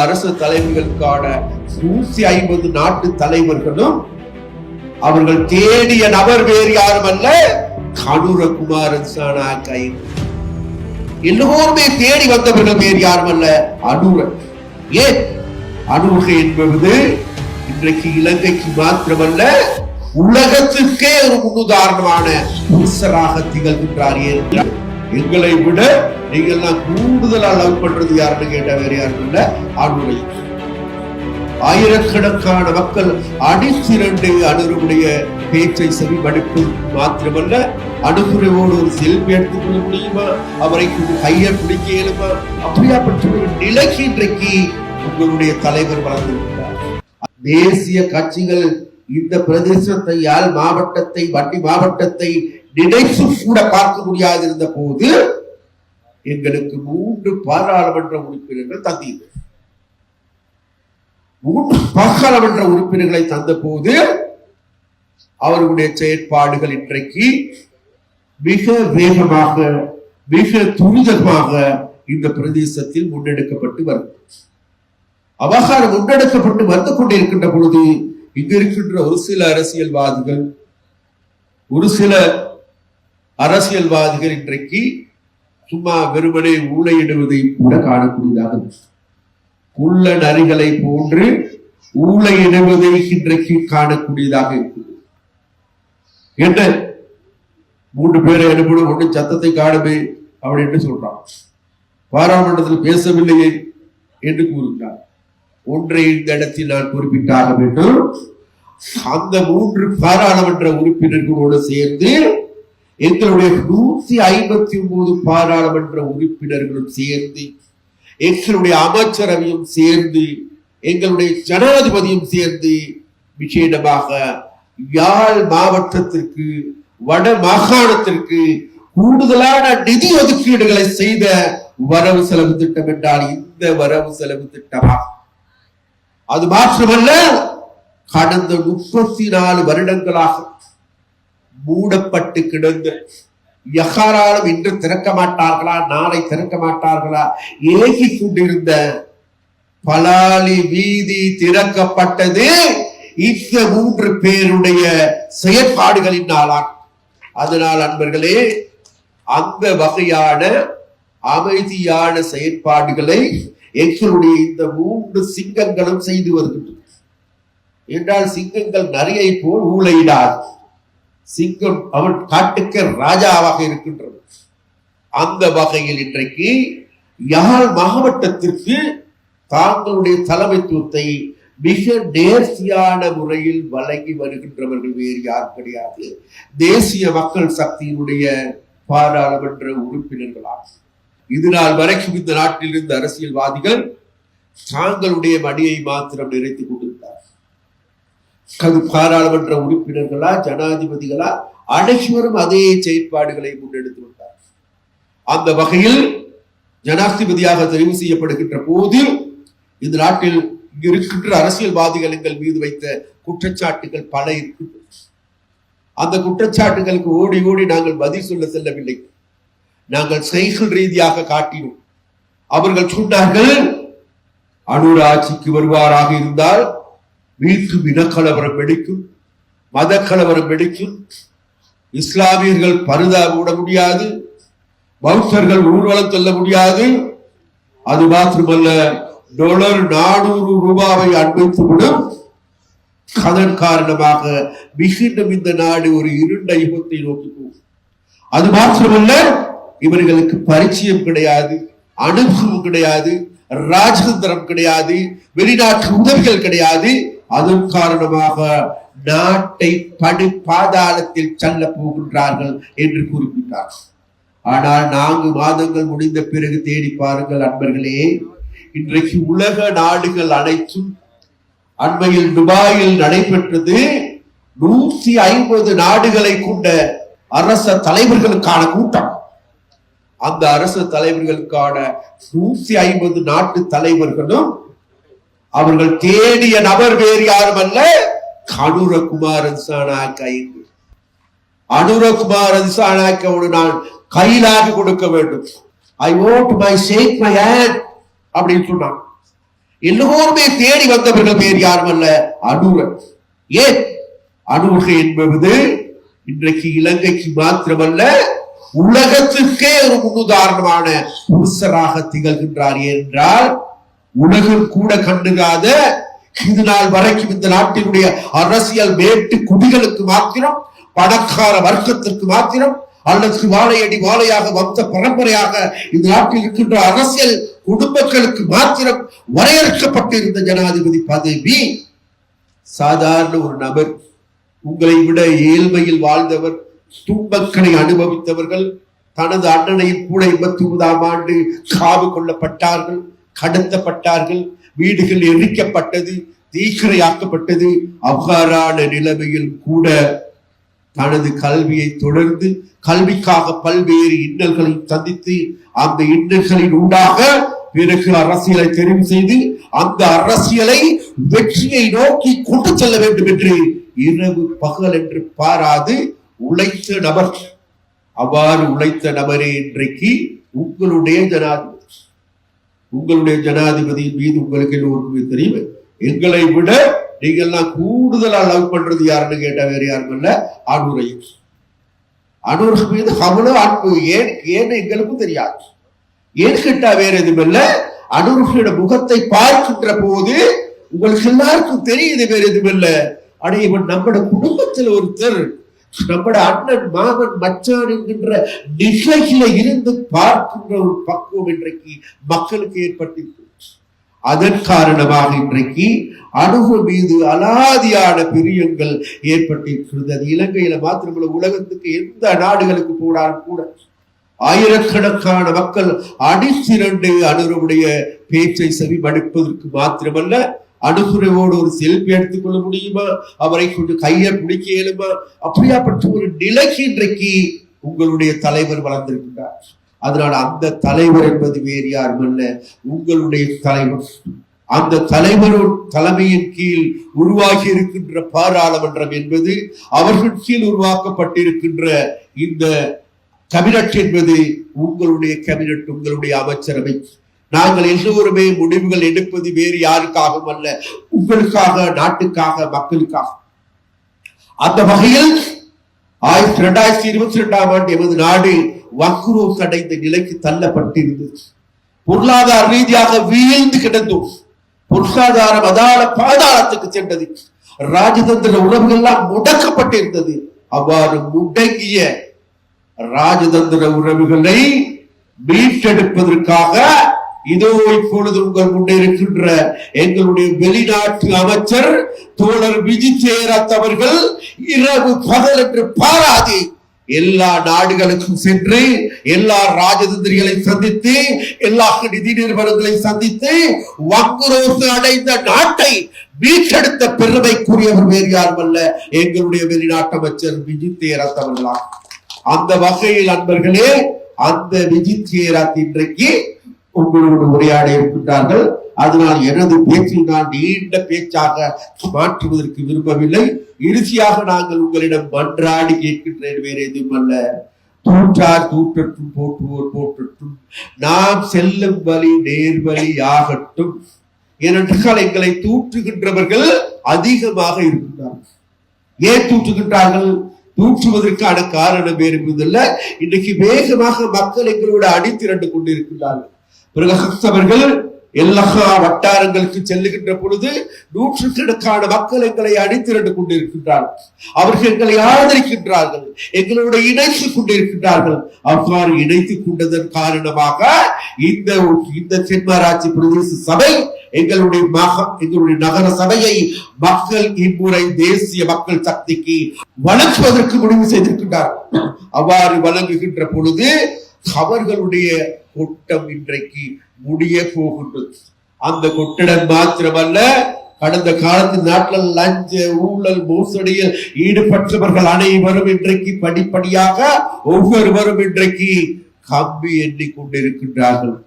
அரசு தலைவர்களுக்கான நூத்தி ஐம்பது நாட்டு தலைவர்களும் அவர்கள் தேடிய நபர் வேறு யாரும் அல்ல கனுரகுமாரன் சாணாக்கை. எல்லோருமே தேடி வந்தவர்கள் வேறு யாரும் அல்ல அனுர ஏன்? அனுக என்பது இன்றைக்கு இலங்கைக்கு மாத்திரமல்ல உலகத்துக்கே ஒரு முன்னுதாரணமான புருஷராக திகழ்கின்றார் ஏன்? எங்களை விட நீங்கள் நான் கூடுதலா லவ் பண்றது யாருன்னு கேட்டா வேற யாரும் இல்ல? ஆயிரக்கணக்கான மக்கள் அடித்திரண்டு அணுருடைய பேச்சை செவிமடுப்பு மாத்திரமல்ல அணுகுறைவோடு ஒரு செல்ஃபி எடுத்துக்கொள்ள முடியுமா? அவரை கையை பிடிக்க இயலுமா? அப்படியாப்பட்ட ஒரு நிலைக்கு இன்றைக்கு உங்களுடைய தலைவர் வளர்ந்திருக்கிறார். தேசிய கட்சிகள் இந்த பிரதேசத்தை யாழ் மாவட்டத்தை வண்டி மாவட்டத்தை நினைத்து கூட பார்க்க முடியாது இருந்த போது எங்களுக்கு மூன்று பாராளுமன்ற உறுப்பினர்கள் தந்தீர்கள். மூன்று பாராளுமன்ற உறுப்பினர்களை தந்த போது அவர்களுடைய செயற்பாடுகள் இன்றைக்கு மிக வேகமாக மிக துரிதமாக இந்த பிரதேசத்தில் முன்னெடுக்கப்பட்டு வருகிறது. அவ்வாறு முன்னெடுக்கப்பட்டு வந்து கொண்டிருக்கின்ற பொழுது இங்க இருக்கின்ற ஒரு சில அரசியல்வாதிகள் ஒரு சில அரசியல்வாதிகள் இன்றைக்கு சும்மா வெறுமனே ஊழையிடுவதை கூட காணக்கூடியதாக உள்ள நரிகளை போன்று ஊழையிடுவதை இன்றைக்கு காணக்கூடியதாக இருக்குது. என்ன? மூன்று பேரை அனுப்பணும் ஒன்று சத்தத்தை காணுமே அப்படின்னு சொல்றான். பாராளுமன்றத்தில் பேசவில்லையே என்று கூறுகிறார் ஒன்றை இந்த இடத்தில் நான் குறிப்பிட்டாக வேண்டும். அந்த மூன்று பாராளுமன்ற உறுப்பினர்களோடு சேர்ந்து எங்களுடைய நூத்தி ஐம்பத்தி ஒன்பது பாராளுமன்ற உறுப்பினர்களும் சேர்ந்து எங்களுடைய அமைச்சரவையும் சேர்ந்து எங்களுடைய ஜனாதிபதியும் சேர்ந்து விசேடமாக யாழ் மாவட்டத்திற்கு வட மாகாணத்திற்கு கூடுதலான நிதி ஒதுக்கீடுகளை செய்த வரவு செலவு திட்டம் என்றால் இந்த வரவு செலவு திட்டமா? அது மாத்திரமல்ல கடந்த முப்பத்தி நாலு வருடங்களாக மூடப்பட்டு கிடந்த எகாராலும் இன்று திறக்க மாட்டார்களா? நாளை திறக்க மாட்டார்களா? ஏகி கொண்டிருந்த பலாலி வீதி திறக்கப்பட்டது இந்த மூன்று பேருடைய செயற்பாடுகளினாலான் அதனால் அன்பர்களே அந்த வகையான அமைதியான செயற்பாடுகளை எங்களுடைய இந்த மூன்று சிங்கங்களும் செய்து வருகின்றன. என்றால் சிங்கங்கள் நிறைய போல் ஊழையிடாது. சிங்கம் அவன் காட்டுக்கு ராஜாவாக இருக்கின்றது. அந்த வகையில் இன்றைக்கு யாழ் மாவட்டத்திற்கு தாங்களுடைய தலைமைத்துவத்தை மிக நேர்த்தியான முறையில் வழங்கி வருகின்றவர்கள் வேறு யார் கிடையாது. தேசிய மக்கள் சக்தியினுடைய பாராளுமன்ற உறுப்பினர்களாகும் இது நாள் வரைக்கும் இந்த நாட்டில் இருந்த அரசியல்வாதிகள் தாங்களுடைய மடியை மாத்திரம் நிறைத்துக் கொண்டு பாராளுமன்ற உறுப்பினர்களா ஜனாதிபதிகளா அனைவரும் அதே செயற்பாடுகளை முன்னெடுத்து வந்தார். அந்த வகையில் ஜனாதிபதியாக தெரிவு செய்யப்படுகின்ற போது இந்த நாட்டில் இருக்கின்ற அரசியல்வாதிகள் எங்கள் மீது வைத்த குற்றச்சாட்டுகள் பல இருக்கின்றன. அந்த குற்றச்சாட்டுகளுக்கு ஓடி ஓடி நாங்கள் பதில் சொல்ல செல்லவில்லை. நாங்கள் செய்கள் ரீதியாக காட்டினோம். அவர்கள் சொன்னார்கள் அனுராட்சிக்கு வருவாராக இருந்தால் வீட்டு இனக்கலவரம் வெடிக்கும் மத கலவரம் வெடிக்கும். இஸ்லாமியர்கள் பருதா விட முடியாது பௌத்தர்கள் ஊர்வலம் செல்ல முடியாது. அது மாத்திரமல்ல டொலர் நானூறு ரூபாவை அன்பளித்துவிடும் அதன் காரணமாக மிகுண்டும் இந்த நாடு ஒரு இருண்ட யுகத்தை நோக்கி போகும். அது மாத்திரமல்ல இவர்களுக்கு பரிச்சயம் கிடையாது அனுபவம் கிடையாது ராஜதந்திரம் கிடையாது வெளிநாட்டு உதவிகள் கிடையாது. அதன் காரணமாக நாட்டை படு பாதாளத்தில் செல்ல போகின்றார்கள் என்று குறிப்பிட்டார். ஆனால் நான்கு மாதங்கள் முடிந்த பிறகு தேடி பாருங்கள் அன்பர்களே இன்றைக்கு உலக நாடுகள் அனைத்தும் அண்மையில் துபாயில் நடைபெற்றது. நூத்தி ஐம்பது நாடுகளை கொண்ட அரச தலைவர்களுக்கான கூட்டம். அந்த அரசு தலைவர்களுக்கான நூத்தி ஐம்பது நாட்டு தலைவர்களும் அவர்கள் தேடிய நபர் வேறு யாரும் அல்ல கனுரகுமாரன் சாணாக்கை அனுரகுமாரன் சாணாக்கோடு நான் கையிலாக கொடுக்க வேண்டும். I ought my shake my hand அப்படின்னு சொன்னான். எல்லோருமே தேடி வந்தவர்கள் வேறு யாரும் அல்ல அனுரன். ஏன்? அனுகை என்பது இன்றைக்கு இலங்கைக்கு மாத்திரமல்ல உலகத்துக்கே ஒரு முன்னுதாரணமான புருஷராக திகழ்கின்றார் என்றால் உலகம் கூட கண்டுகாத இது நாள் வரைக்கும் இந்த நாட்டினுடைய அரசியல் வேட்டு குடிகளுக்கு மாத்திரம் பணக்கார வர்க்கத்திற்கு மாத்திரம் அல்லது வாழையடி வாழையாக வந்த பரம்பரையாக இந்த நாட்டில் இருக்கின்ற அரசியல் குடும்பங்களுக்கு மாத்திரம் வரையறுக்கப்பட்டிருந்த ஜனாதிபதி பதவி. சாதாரண ஒரு நபர் உங்களை விட ஏழ்மையில் வாழ்ந்தவர் துன்பங்களை அனுபவித்தவர்கள் தனது அண்ணனையும் கூட எண்பத்தி ஒன்பதாம் ஆண்டு காவு கொள்ளப்பட்டார்கள் கடத்தப்பட்டார்கள் வீடுகள் எரிக்கப்பட்டது தீக்கிரையாக்கப்பட்டது. அவ்வாறான நிலைமையில் கூட தனது கல்வியை தொடர்ந்து கல்விக்காக பல்வேறு இன்னல்களை சந்தித்து அந்த இன்னல்களின் ஊடாக பிறகு அரசியலை தெரிவு செய்து அந்த அரசியலை வெற்றியை நோக்கி கொண்டு செல்ல வேண்டும் என்று இரவு பகல் என்று பாராது உழைத்த நபர். அவ்வாறு உழைத்த நபரே இன்றைக்கு உங்களுடைய ஜனாதிபதி உங்களுடைய ஜனாதிபதி மீது உங்களுக்கு எல்லோருக்குமே தெரியும்? எங்களை விட நீங்கள்லாம் கூடுதலா லவ் பண்றது யாருன்னு கேட்டா வேற யாரும் இல்ல. அனுரை அனுர் மீது அவ்வளவு அன்பு. ஏன் ஏன்னு எங்களுக்கும் தெரியாது. ஏன் கேட்டா வேற எதுவும் இல்ல? அனுருடைய முகத்தை பார்க்கின்ற போது உங்களுக்கு எல்லாருக்கும் தெரியுது வேற எதுவும் இல்ல. ஆனா இவன் நம்மட குடும்பத்தில் ஒருத்தர் நம்முடைய அண்ணன் மாமன் மச்சான் என்கின்ற நிலையில இருந்து பார்க்கின்ற ஒரு பக்குவம் இன்றைக்கு மக்களுக்கு ஏற்பட்டிருக்கு அதன் காரணமாக இன்றைக்கு அணுகு மீது அலாதியான பிரியங்கள் ஏற்பட்டிருக்கிறது. அது இலங்கையில மாத்திரமல்ல உலகத்துக்கு எந்த நாடுகளுக்கு போனாலும் கூட ஆயிரக்கணக்கான மக்கள் அணிதிரண்டு அணுருடைய பேச்சை செவிமடுப்பதற்கு மாத்திரமல்ல அணுகுறைவோடு ஒரு செல்ஃபி எடுத்துக்கொள்ள முடியுமா? அவரை கொண்டு கையை பிடிக்க இயலுமா? அப்படியாப்பட்ட ஒரு நிலைக்கு இன்றைக்கு உங்களுடைய தலைவர் வளர்ந்திருக்கிறார். அதனால் அந்த தலைவர் என்பது வேறு யாரும் அல்ல உங்களுடைய தலைவர். அந்த தலைவரோட தலைமையின் கீழ் உருவாகி இருக்கின்ற பாராளுமன்றம் என்பது அவர்கள் கீழ் உருவாக்கப்பட்டிருக்கின்ற இந்த கபினட் என்பது உங்களுடைய கபினட் உங்களுடைய அமைச்சரவை. நாங்கள் எல்லோருமே முடிவுகள் எடுப்பது வேறு யாருக்காகவும் அல்ல. உங்களுக்காக நாட்டுக்காக மக்களுக்காக. அந்த வகையில் ஆயிரத்தி இரண்டாயிரத்தி இருபத்தி ரெண்டாம் ஆண்டு எமது நாடு வக்ரூ அடைந்த நிலைக்கு தள்ளப்பட்டிருந்தது. பொருளாதார ரீதியாக வீழ்ந்து கிடந்தோம். பொருளாதாரம் அதால பாதாளத்துக்கு சென்றது. ராஜதந்திர உறவுகள்லாம் முடக்கப்பட்டிருந்தது. அவ்வாறு முடங்கிய ராஜதந்திர உறவுகளை மீட்டெடுப்பதற்காக இதோ இப்பொழுது உங்கள் முன்னே இருக்கின்ற எங்களுடைய வெளிநாட்டு அமைச்சர் தோழர் விஜய் சேரத் அவர்கள் இரவு பகல் என்று பாராதி எல்லா நாடுகளுக்கும் சென்று எல்லா ராஜதந்திரிகளை சந்தித்து எல்லா நிதி நிறுவனங்களை சந்தித்து வங்குரோசு அடைந்த நாட்டை மீட்டெடுத்த பெருமைக்குரியவர் வேறு யாரும் அல்ல எங்களுடைய வெளிநாட்டு அமைச்சர் விஜய் தேரத் அவர்களாம். அந்த வகையில் அன்பர்களே அந்த விஜய் தேரத் இன்றைக்கு உங்களோடு உரையாட இருக்கின்றார்கள் அதனால் எனது பேச்சை நான் நீண்ட பேச்சாக மாற்றுவதற்கு விரும்பவில்லை. இறுதியாக நாங்கள் உங்களிடம் மன்றாடி கேட்கின்றேன் வேறு எதுவும் அல்ல. தூற்றார் தூற்றற்றும் போற்றுவோர் போற்றட்டும் நாம் செல்லும் வழி நேர்வழி ஆகட்டும் ஏனென்றால் எங்களை தூற்றுகின்றவர்கள் அதிகமாக இருக்கின்றார்கள். ஏன் தூற்றுகின்றார்கள்? தூற்றுவதற்கான காரணம் வேறு என்பதில்லை வேகமாக மக்கள் எங்களோட அணிதிரண்டு கொண்டிருக்கின்றார்கள் எல்லா வட்டாரங்களுக்கு செல்லுகின்ற பொழுது நூற்றுக்கணக்கான மக்கள் எங்களை அடித்திரண்டு கொண்டிருக்கின்றார்கள் அவர்கள் எங்களை ஆதரிக்கின்றார்கள். எங்களோட இணைத்துக் கொண்டிருக்கின்றார்கள். அவ்வாறு இணைத்துக் கொண்டதன் காரணமாக இந்த இந்த தென்மராட்சி பிரதேச சபை எங்களுடைய மக எங்களுடைய நகர சபையை மக்கள் இம்முறை தேசிய மக்கள் சக்திக்கு வழங்குவதற்கு முடிவு செய்திருக்கின்றார்கள். அவ்வாறு வழங்குகின்ற பொழுது அவர்களுடைய கூட்டம் இன்றைக்கு முடிய போகின்றது அந்த கொட்டிடம் மாத்திரமல்ல கடந்த காலத்தில் நாட்டில் லஞ்ச ஊழல் மோசடியில் ஈடுபட்டவர்கள் அனைவரும் இன்றைக்கு படிப்படியாக ஒவ்வொருவரும் இன்றைக்கு கம்பி எண்ணிக்கொண்டிருக்கின்றார்கள்